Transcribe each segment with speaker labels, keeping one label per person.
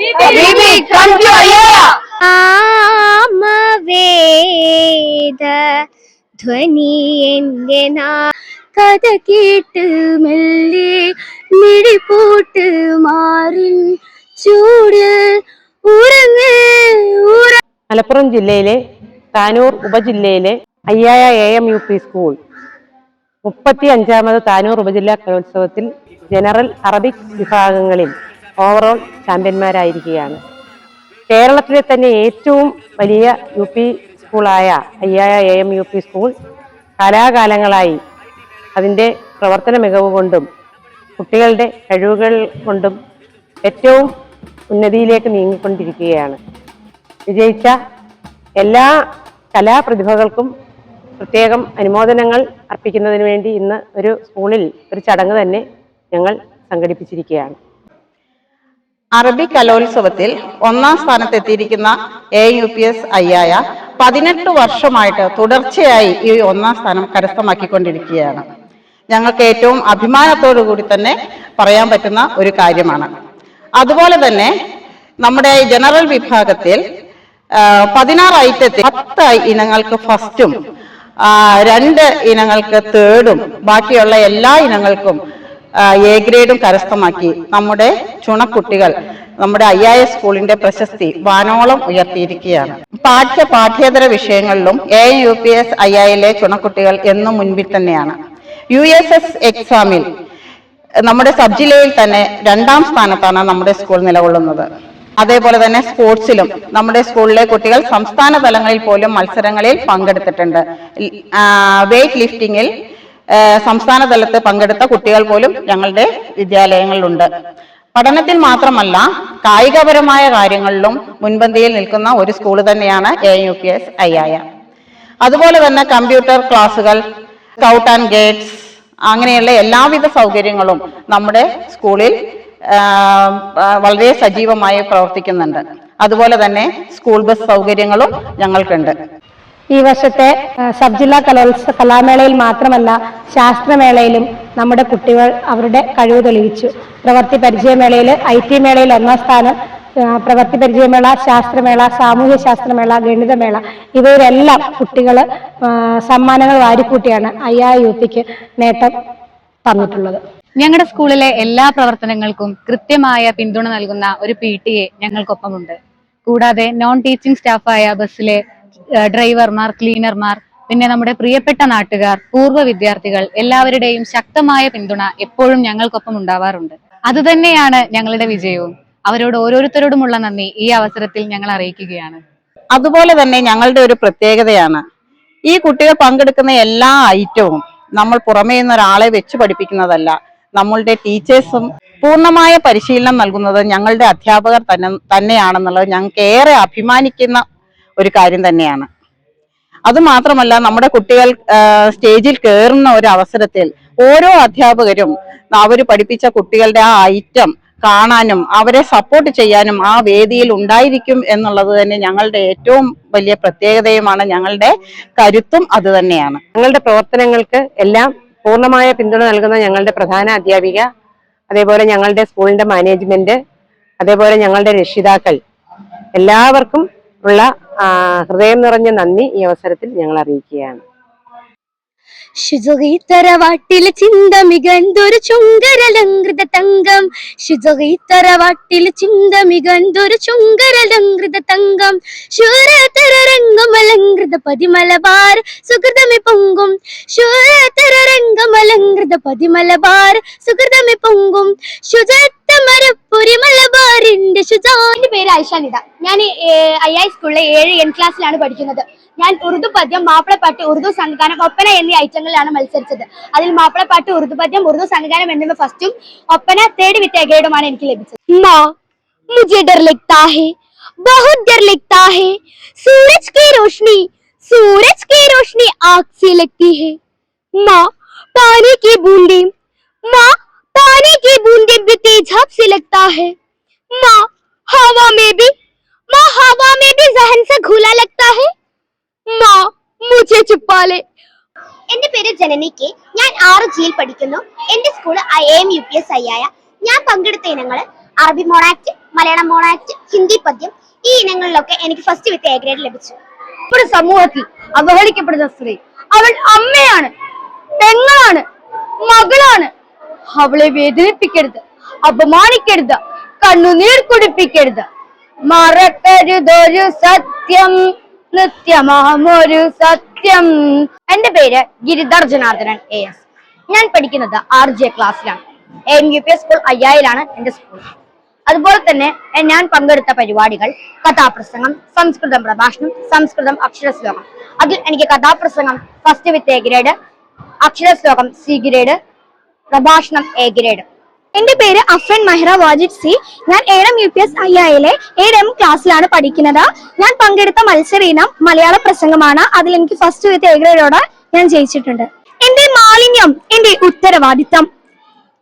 Speaker 1: Bibi, come to Ayaya.
Speaker 2: ആമവേദ ധ്വനി എന്റെ നാ കഥ കേട്ട് മെല്ലെ മിഴിപൂട്ട് മാറിൻ ചൂട് ഉറങ്ങ് ഉറ
Speaker 3: മലപ്പുറം ജില്ലയിലെ Tanur ഉപജില്ലയിലെ Ayyaya A M U P school മുപ്പത്തി അഞ്ചാമത് താനൂർ ഉപജില്ലാ കലോത്സവത്തിൽ ജനറൽ അറബിക് വിഭാഗങ്ങളിൽ ഓവറോൾ ചാമ്പ്യന്മാരായിരിക്കുകയാണ്. കേരളത്തിലെ തന്നെ ഏറ്റവും വലിയ U P സ്കൂളായ Ayyaya A M U P school കാലാകാലങ്ങളായി അതിന്റെ പ്രവർത്തന മികവ് കൊണ്ടും കുട്ടികളുടെ കഴിവുകൾ കൊണ്ടും ഏറ്റവും ഉന്നതിയിലേക്ക് നീങ്ങിക്കൊണ്ടിരിക്കുകയാണ്. വിജയിച്ച എല്ലാ കലാപ്രതിഭകൾക്കും പ്രത്യേകം അനുമോദനങ്ങൾ അർപ്പിക്കുന്നതിന് വേണ്ടി ഇന്ന് ഒരു സ്കൂളിൽ ഒരു ചടങ്ങ് തന്നെ ഞങ്ങൾ സംഘടിപ്പിച്ചിരിക്കുകയാണ്.
Speaker 4: അറബി കലോത്സവത്തിൽ ഒന്നാം സ്ഥാനത്തെത്തിയിരിക്കുന്ന A U P S Ayyaya പതിനെട്ട് വർഷമായിട്ട് തുടർച്ചയായി ഈ ഒന്നാം സ്ഥാനം കരസ്ഥമാക്കിക്കൊണ്ടിരിക്കുകയാണ്. ഞങ്ങൾക്ക് ഏറ്റവും അഭിമാനത്തോടു കൂടി തന്നെ പറയാൻ പറ്റുന്ന ഒരു കാര്യമാണ്. അതുപോലെ തന്നെ നമ്മുടെ ജനറൽ വിഭാഗത്തിൽ പതിനാറ് ഐറ്റത്തിൽ പത്ത് ഇനങ്ങൾക്ക് ഫസ്റ്റും രണ്ട് ഇനങ്ങൾക്ക് തേർഡും ബാക്കിയുള്ള എല്ലാ ഇനങ്ങൾക്കും എ ഗ്രേഡും കരസ്ഥമാക്കി. നമ്മുടെ ചുണക്കുട്ടികൾ നമ്മുടെ ഐ ഐ എസ് സ്കൂളിന്റെ പ്രശസ്തി വാനോളം ഉയർത്തിയിരിക്കുകയാണ്. പാഠ്യ പാഠ്യേതര വിഷയങ്ങളിലും A U P S I ഐയിലെ ചുണക്കുട്ടികൾ എന്നും മുൻപിൽ തന്നെയാണ്. യു എസ് എസ് എക്സാമിൽ നമ്മുടെ സബ് ജില്ലയിൽ തന്നെ രണ്ടാം സ്ഥാനത്താണ് നമ്മുടെ സ്കൂൾ നിലകൊള്ളുന്നത്. അതേപോലെ തന്നെ സ്പോർട്സിലും നമ്മുടെ സ്കൂളിലെ കുട്ടികൾ സംസ്ഥാന തലങ്ങളിൽ പോലും മത്സരങ്ങളിൽ പങ്കെടുത്തിട്ടുണ്ട്. വെയ്റ്റ് ലിഫ്റ്റിംഗിൽ സംസ്ഥാന തലത്ത് പങ്കെടുത്ത കുട്ടികൾ പോലും ഞങ്ങളുടെ വിദ്യാലയങ്ങളിലുണ്ട്. പഠനത്തിൽ മാത്രമല്ല കായികപരമായ കാര്യങ്ങളിലും മുൻപന്തിയിൽ നിൽക്കുന്ന ഒരു സ്കൂൾ തന്നെയാണ് A U P S Ayyaya അതുപോലെ തന്നെ കമ്പ്യൂട്ടർ ക്ലാസുകൾ സ്കൗട്ട് ആൻഡ് ഗേറ്റ്സ് അങ്ങനെയുള്ള എല്ലാവിധ സൗകര്യങ്ങളും നമ്മുടെ സ്കൂളിൽ വളരെ സജീവമായി പ്രവർത്തിക്കുന്നുണ്ട്. അതുപോലെ തന്നെ സ്കൂൾ ബസ് സൗകര്യങ്ങളും ഞങ്ങൾക്കുണ്ട്.
Speaker 5: ഈ വർഷത്തെ സബ് ജില്ലാ കലോത്സവ കലാമേളയിൽ മാത്രമല്ല ശാസ്ത്രമേളയിലും നമ്മുടെ കുട്ടികൾ അവരുടെ കഴിവ് തെളിയിച്ചു. പ്രവർത്തി പരിചയമേളയിൽ ഐ ടി മേളയിൽ ഒന്നാം സ്ഥാനം പ്രവർത്തി പരിചയമേള ശാസ്ത്രമേള സാമൂഹ്യ ശാസ്ത്രമേള ഗണിതമേള ഇവയിലെല്ലാം കുട്ടികൾ സമ്മാനങ്ങൾ വാരിക്കൂട്ടിയാണ് ഐ ആ യു പിക്ക് നേട്ടം തന്നിട്ടുള്ളത്.
Speaker 6: ഞങ്ങളുടെ സ്കൂളിലെ എല്ലാ പ്രവർത്തനങ്ങൾക്കും കൃത്യമായ പിന്തുണ നൽകുന്ന ഒരു പി ടി എ ഞങ്ങൾക്കൊപ്പമുണ്ട്. കൂടാതെ നോൺ ടീച്ചിങ് സ്റ്റാഫായ ബസ്സിലെ ഡ്രൈവർമാർ ക്ലീനർമാർ പിന്നെ നമ്മുടെ പ്രിയപ്പെട്ട നാട്ടുകാർ പൂർവ വിദ്യാർത്ഥികൾ എല്ലാവരുടെയും ശക്തമായ പിന്തുണ എപ്പോഴും ഞങ്ങൾക്കൊപ്പം ഉണ്ടാവാറുണ്ട്. അതുതന്നെയാണ് ഞങ്ങളുടെ വിജയവും. അവരോട് ഓരോരുത്തരോടുമുള്ള നന്ദി ഈ അവസരത്തിൽ ഞങ്ങൾ അറിയിക്കുകയാണ്.
Speaker 4: അതുപോലെ തന്നെ ഞങ്ങളുടെ ഒരു പ്രത്യേകതയാണ്. ഈ കുട്ടികൾ പങ്കെടുക്കുന്ന എല്ലാ ഐറ്റവും നമ്മൾ പുറമേ നിന്ന് ഒരാളെ വെച്ച് പഠിപ്പിക്കുന്നതല്ല. നമ്മളുടെ ടീച്ചേഴ്സും പൂർണമായ പരിശീലനം നൽകുന്നത് ഞങ്ങളുടെ അധ്യാപകർ തന്നെ തന്നെയാണെന്നുള്ളത് ഞങ്ങൾക്ക് ഏറെ അഭിമാനിക്കുന്ന ഒരു കാര്യം തന്നെയാണ്. അത് മാത്രമല്ല നമ്മുടെ കുട്ടികൾ സ്റ്റേജിൽ കയറുന്ന ഒരു അവസരത്തിൽ ഓരോ അധ്യാപകരും അവർ പഠിപ്പിച്ച കുട്ടികളുടെ ആ ഐറ്റം കാണാനും അവരെ സപ്പോർട്ട് ചെയ്യാനും ആ വേദിയിൽ ഉണ്ടായിരിക്കും എന്നുള്ളത് തന്നെ ഞങ്ങളുടെ ഏറ്റവും വലിയ പ്രത്യേകതയുമാണ്. ഞങ്ങളുടെ കരുത്തും അത് തന്നെയാണ്.
Speaker 3: ഞങ്ങളുടെ പ്രവർത്തനങ്ങൾക്ക് എല്ലാം പൂർണമായ പിന്തുണ നൽകുന്ന ഞങ്ങളുടെ പ്രധാന അധ്യാപിക അതേപോലെ ഞങ്ങളുടെ സ്കൂളിന്റെ മാനേജ്മെന്റ് അതേപോലെ ഞങ്ങളുടെ രക്ഷിതാക്കൾ. എല്ലാവർക്കും ഉള്ള ഹൃദയം നിറഞ്ഞ നന്ദി ഈ അവസരത്തിൽ ഞങ്ങൾ അറിയിക്കുകയാണ്.
Speaker 2: ശുചിതരവാട്ടിൽ ചിന്ത മികന്തൊരു ചുങ്കരലങ്കൃത തങ്കം. ശുചിതരവാട്ടിൽ ചിന്ത മികന്തൊരു ചുങ്കരലങ്കൃത തങ്കം. ശൂരതരരംഗം അലങ്കൃത പതിമലബാർ സുഹൃതമി പൊങ്കും. ശൂരതരരംഗം അലങ്കൃത പതിമലബാർ സുഹൃതമി പൊങ്കും. ശുചിത്തമരപ്പുരി മലബാറിന്റെ ശുചാ
Speaker 7: എന്റെ പേര് ഐഷാനിത ഞാൻ ഐ ഐ സ്കൂളിലെ ഏഴ് എൻ ക്ലാസ്സിലാണ് പഠിക്കുന്നത് ഞാൻ ഉറുദു പദ്യം മാപ്പിളപ്പാട്ട് ഉറുദു സംഘഗാനം ഒപ്പന എന്നീ ഐറ്റങ്ങളിലാണ് മത്സരിച്ചത് അതിൽ മാപ്പിളപ്പാട്ട് ഉറുദു പദ്യം ഉറുദു സംഘഗാനം എന്നിവ ഫസ്റ്റും ഒപ്പന തേർഡ് വിത്ത് എഗേഡുമാണ് എനിക്ക് ലഭിച്ചത്
Speaker 2: माँ मुझे डर लगता है बहुत डर लगता है सूरज की रोशनी सूरज की रोशनी आग से लगती है माँ पानी की बूंदे माँ पानी की बूंदे भी तेजाब से लगता है माँ हवा में भी माँ हवा में भी जहन से घुला लगता है माँ मुझे छुपा ले
Speaker 7: എന്റെ പേര് ജനനി കെ ഞാൻ ആറ് ജിയിൽ പഠിക്കുന്നു എന്റെ school I M U P S I ആയ ഞാൻ പങ്കെടുത്ത ഇനങ്ങൾ അറബി മൊണാക്ട്
Speaker 1: മലയാളം മോണാക്ട് ഹിന്ദി പദ്യം ഈ ഇനങ്ങളിലൊക്കെ എനിക്ക് ഫസ്റ്റ് വിത്ത് എ ഗ്രേഡ് ലഭിച്ചു
Speaker 7: നമ്മുടെ സമൂഹത്തിൽ അവഹേളിക്കപ്പെടുന്ന സ്ത്രീ അവൾ അമ്മയാണ് പെങ്ങളാണ് മകളാണ് അവളെ വേദനിപ്പിക്കരുത് അപമാനിക്കരുത് കണ്ണുനീർ കുടിപ്പിക്കരുത്. മറക്കരുതൊരു സത്യം നിത്യമാമൊരു സത്യം. എന്റെ പേര് ഗിരിധർ ജനാർദ്ദനൻ എ എസ് ഞാൻ പഠിക്കുന്നത് ആർ ജെ ക്ലാസ്സിലാണ് എൻ യു പി സ്കൂൾ അയ്യായിലാണ് എന്റെ സ്കൂൾ അതുപോലെ തന്നെ ഞാൻ പങ്കെടുത്ത പരിപാടികൾ കഥാപ്രസംഗം സംസ്കൃതം പ്രഭാഷണം സംസ്കൃതം അക്ഷരശ്ലോകം. അതിൽ എനിക്ക് കഥാപ്രസംഗം ഫസ്റ്റ് വിത്ത് എ ഗ്രേഡ് അക്ഷരശ്ലോകം സി ഗ്രേഡ് പ്രഭാഷണം എ ഗ്രേഡ്.
Speaker 1: എന്റെ പേര് അഫ്രൻ മെഹ്റ വാജിദ് സി. ഞാൻ ഏഴം യു പി എസ് ഐ ആയിലെ ഏഴം ക്ലാസ്സിലാണ് പഠിക്കുന്നത്. ഞാൻ പങ്കെടുത്ത മത്സര ഇനം മലയാള പ്രസംഗമാണ്. അതിൽ എനിക്ക് ഫസ്റ്റ് വിത്ത് എ ഗ്രേഡോടെ ഞാൻ ജയിച്ചിട്ടുണ്ട്. എന്റെ മാലിന്യം എന്റെ ഉത്തരവാദിത്തം.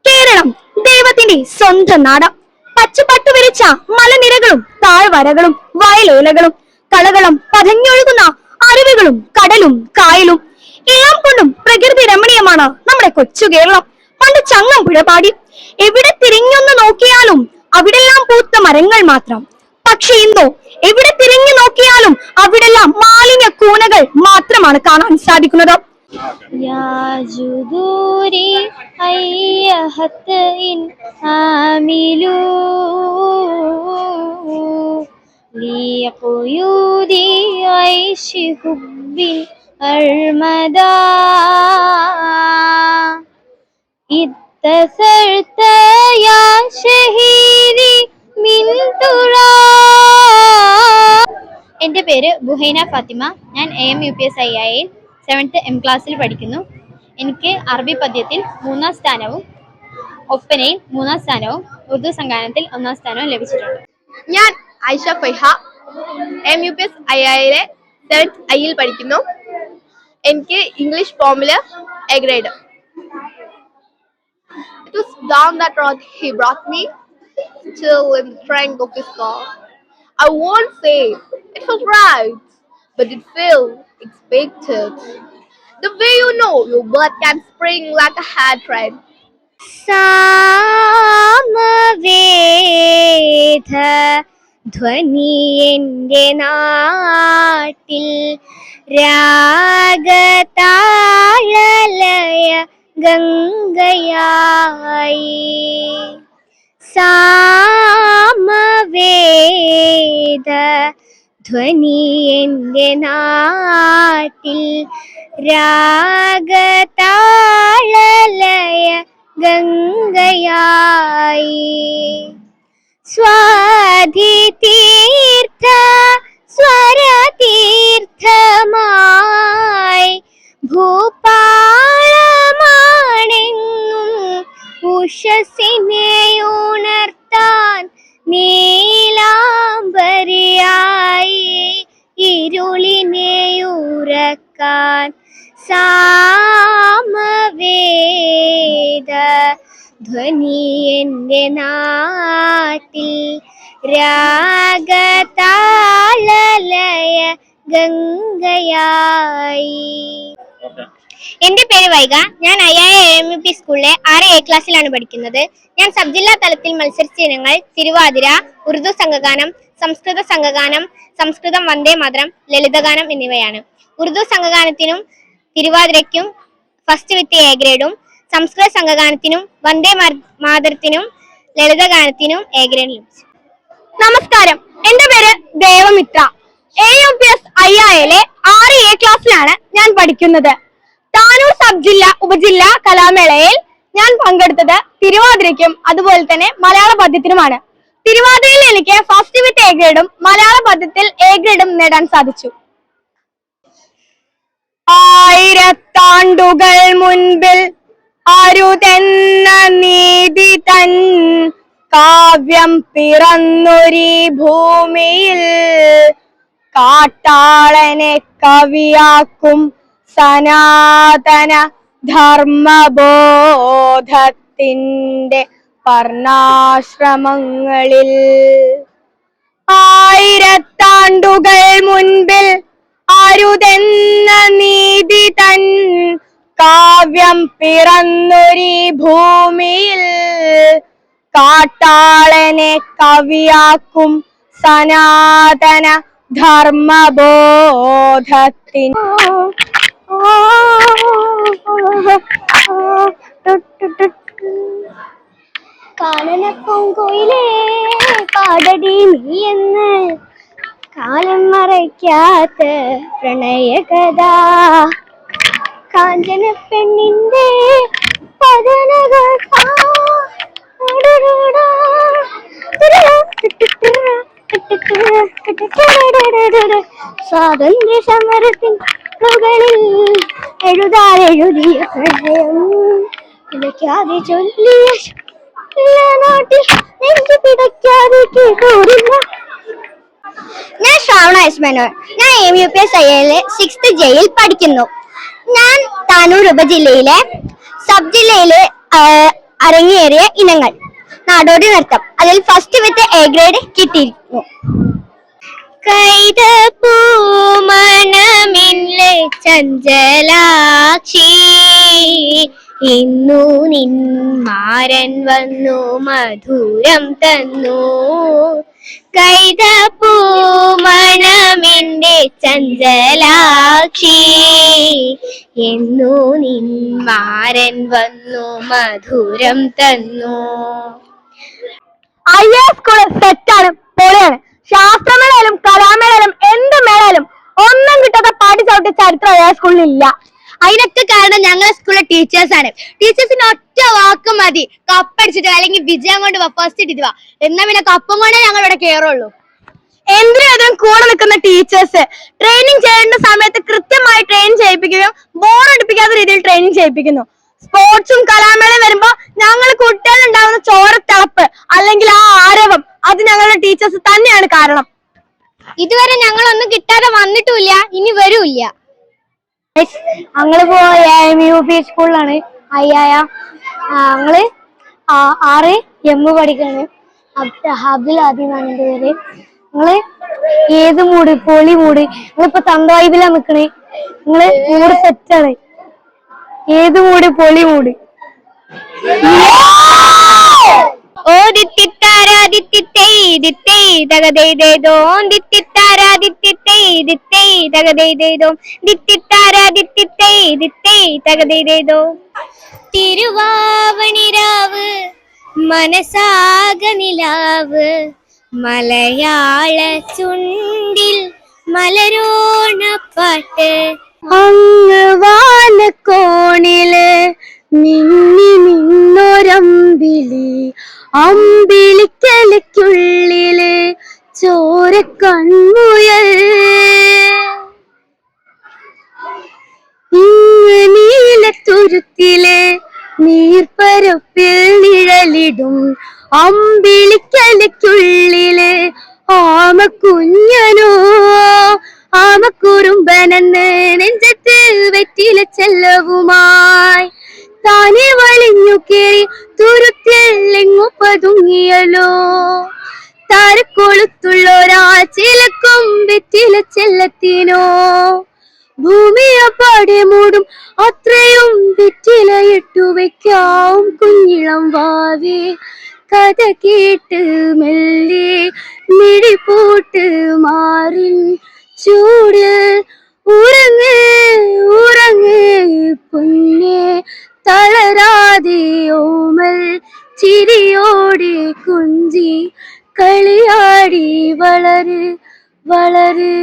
Speaker 1: കേരളം ദൈവത്തിന്റെ സ്വന്തം നാട്. പച്ചപ്പട്ടു വിരിച്ച മലനിരകളും താഴ്വരകളും വയലോലകളും കളകളും പതഞ്ഞൊഴുകുന്ന അരുവികളും കടലും കായലും എല്ലാം കൊണ്ടും പ്രകൃതി രമണീയമാണ് നമ്മുടെ കൊച്ചു കേരളം. പണ്ട് ചങ്ങമ്പുഴ പാടി എവിടെ തിരിഞ്ഞൊന്ന് നോക്കിയാലും അവിടെല്ലാം പൂത്ത മരങ്ങൾ മാത്രം പക്ഷെ ഇന്നോ എവിടെ തിരിഞ്ഞു നോക്കിയാലും അവിടെല്ലാം മാലിന്യ കൂനകൾ മാത്രമാണ് കാണാൻ സാധിക്കുന്നത്
Speaker 7: يا جذوري أيهت إن عاملوا لي قيودي عيش حب أرمدا اتسرت يا شهيدي من تراب എൻ്റെ പേര് ബുഹൈന ഫാത്തിമ ഞാൻ A M U P S I ഐയിൽ സെവൻത്ത് എം ക്ലാസ്സിൽ പഠിക്കുന്നു എനിക്ക് അറബി പദ്യത്തിൽ മൂന്നാം സ്ഥാനവും ഒപ്പനയിൽ മൂന്നാം സ്ഥാനവും ഉറുദു സംഗാനത്തിൽ ഒന്നാം സ്ഥാനവും ലഭിച്ചിട്ടുണ്ട്
Speaker 8: ഞാൻ Aisha Faiha M U P S I ഐയിലെ seventh ഐയിൽ പഠിക്കുന്നു എനിക്ക് English ഫോമില് A grade It was down that road he brought me till in the strength of his call. I won't say it was right, but it felt expected. The way you know your blood can spring like a hair thread.
Speaker 7: Samaveda ധ്വനി എൻ്റെ നാട്ടിൽ രാഗതാളലയ ഗംഗയായി. സാമവേദ ധ്വനി എന്റെ നാട്ടിൽ രാഗതാളലയ സാമവേദ ധ്വനി എന്റെ നാട്ടിൽ രാഗതാളലയ ഗംഗയായി. എന്റെ പേര് വൈഗ. ഞാൻ I I M U P സ്കൂളിലെ ആറ് എ ക്ലാസ്സിലാണ് പഠിക്കുന്നത്. ഞാൻ സബ് ജില്ലാ തലത്തിൽ മത്സരിച്ച ഇനങ്ങൾ തിരുവാതിര ഉറുദു സംഘഗാനം സംസ്കൃത സംഘഗാനം സംസ്കൃതം വന്ദേ മാതരം ലളിതഗാനം എന്നിവയാണ്. ഉറുദു സംഘഗാനത്തിനും തിരുവാതിരയ്ക്കും ഫസ്റ്റ് വിത്ത് എ ഗ്രേഡും സംസ്കൃത സംഘഗാനത്തിനും വന്ദേ മാതൃത്തിനും ലളിതഗാനത്തിനും എ ഗ്രേഡ് ലഭിച്ചു.
Speaker 1: നമസ്കാരം. എന്റെ പേര് Devamitra. A U P S I ആയിലെ ആറ് എ ക്ലാസ്സിലാണ് ഞാൻ പഠിക്കുന്നത്. താനൂർ സബ് ജില്ല ഉപജില്ല കലാമേളയിൽ ഞാൻ പങ്കെടുത്തത് തിരുവാതിരയ്ക്കും അതുപോലെ തന്നെ മലയാള പദ്യത്തിനുമാണ്. തിരുവാതിരയിൽ എനിക്ക് first with A ഗ്രേഡും Malayala പദ്യത്തിൽ A ഗ്രേഡും നേടാൻ സാധിച്ചു. ആയിരത്താണ്ടുകൾ മുൻപിൽ അരുതെന്ന നീതി തൻ കാവ്യം പിറന്നൊരീ ഭൂമിയിൽ കാട്ടാളനെ കവിയാക്കും സനാതന ധർമ്മബോധത്തിന്റെ വർണാശ്രമങ്ങളിൽ ആയിരത്താണ്ടുകൾ മുൻപിൽ അരുതെന്ന നീതി തൻ കാവ്യം പിറന്നൊരീ ഭൂമിയിൽ
Speaker 2: കാട്ടാളനെ കവിയാക്കും സനാതന ധർമ്മബോധത്തിൻ.
Speaker 7: കാനന പൊങ്കോയിലേ പാടടി നീ എന്ന് കാലം മറയ്ക്കാത്ത പ്രണയകഥ. കാഞ്ചന പെണ്ണിന്റെ സ്വാതന്ത്ര്യ സമരത്തിൻ മുകളിൽ എഴുതാനെഴുതിയ പ്രണയം വിളിക്കാതെ ചൊല്ലിയ നാട്ടിൽ നെഞ്ചു പിടയ്ക്കാതെ കേട്ടോടില്ല ഞാൻ ശ്രാവണ എസ് ഞാൻ M U P S I L sixth jail പഠിക്കുന്നു. ഞാൻ താനൂർ ഉപജില്ലയിലെ സബ് ജില്ലയിലെ അരങ്ങേറിയ ഇനങ്ങൾ നാടോടി നൃത്തം അതിൽ ഫസ്റ്റ് വിത്ത് എ ഗ്രേഡ് കിട്ടിയിരുന്നു. കൈത ചഞ്ചലാക്ഷി? ഇന്നു നിൻ മാരൻ വന്നു മധുരം തന്നു. കൈത പൂമണമിന്റെ ചഞ്ചലാക്ഷി. എന്നു നിൻ മാരൻ വന്നു മധുരം തന്നു.
Speaker 2: ഐ എ സ്കൂൾ സെറ്റാണ് പൊളിയാണ് ശാസ്ത്രമേളയിലും കലാമേളയിലും എന്ത് മേളയിലും ഒന്നും കിട്ടാത്ത പാടി ചവിട്ടിയ ചരിത്രം ഐ സ്കൂളിൽ ഇല്ല.
Speaker 7: അതിനൊക്കെ കാരണം ഞങ്ങളെ സ്കൂളിലെ ടീച്ചേഴ്സ് ആണ്. ടീച്ചേഴ്സിന് ഒറ്റ വാക്ക് മതി. കപ്പടിച്ചിട്ട് അല്ലെങ്കിൽ വിജയം കൊണ്ട് ഫസ്റ്റ് ഇട്ടിട്ട് വാ. എന്നാ പിന്നെ കപ്പം കൊണ്ടേ ഞങ്ങൾ ഇവിടെ കേറുള്ളൂ.
Speaker 2: എന്തിനും കൂടെ നിൽക്കുന്ന ടീച്ചേഴ്സ് ട്രെയിനിങ് ചെയ്യേണ്ട സമയത്ത് കൃത്യമായി ട്രെയിൻ ചെയ്യിപ്പിക്കുകയും ബോറടിപ്പിക്കാത്ത രീതിയിൽ ട്രെയിനിങ് ചെയ്യിപ്പിക്കുന്നു. സ്പോർട്സും കലാമേളയും വരുമ്പോ ഞങ്ങൾ ഉണ്ടാകുന്ന ചോരത്തിളപ്പ് അല്ലെങ്കിൽ ആ ആരവം അത് ഞങ്ങളുടെ ടീച്ചേഴ്സ് തന്നെയാണ് കാരണം.
Speaker 7: ഇതുവരെ ഞങ്ങളൊന്നും കിട്ടാതെ വന്നിട്ടുമില്ല. ഇനി വരൂല്ല
Speaker 2: ഞങ്ങൾ പോയ എം യു പി സ്കൂളിലാണ് അയ്യായ ഞങ്ങൾ ആറ് എം പഠിക്കാണ്. ഹബിൽ ആദ്യമാണ് എന്റെ പേര്. നിങ്ങൾ ഏത് മൂട് പൊളി മൂട് നിങ്ങളിപ്പോ തന്തവായിബിലാ നിക്കണേ. നിങ്ങൾ മൂട് സെറ്റാണ് ഏത് മൂട് പൊളി മൂട്?
Speaker 7: തിരുവാവണിരാവ് മനസാക നിലാവ് മലയാള ചുണ്ടിൽ മലരോണപ്പാട്ട്
Speaker 2: അങ്ങ് വാനക്കോണിൽ മിന്നി നിന്നൊരമ്പിളി അമ്പിളിക്കലയ്ക്കുള്ളിൽ ചോര കൺമുയൽ നീലത്തുരുത്തിലെ നീർപ്പരപ്പിൽ നിഴലിടും അമ്പിളിക്കലയ്ക്കുള്ളിലെ ആമ കുഞ്ഞനോ ആമക്കുറുമ്പനെന്ന് നെഞ്ചത്തിൽ വെറ്റില ചെല്ലവുമായി താനെ വലിഞ്ഞു കേറി തുരുത്തിലെങ്ങു പതുങ്ങിയല്ലോ. താരക്കൊളുത്തുള്ളൊരാ ചിലക്കും വെറ്റില ചെല്ലത്തിനോ ഭൂമിയപ്പാടെ മൂടും അത്രയും വെറ്റിലയിട്ടു വെക്കാവും കുഞ്ഞിളം വാവേ. കഥ കേട്ട് മെല്ലെ മിഴിപൂട്ട് മാറിൻ. ചൂട് ഉറങ്ങ് ഉറങ്ങ് പൊന്നെ. തളരാതെ ഓമൽ ചിരിയോടെ കുഞ്ചി കളിയാടി വളര് വളര്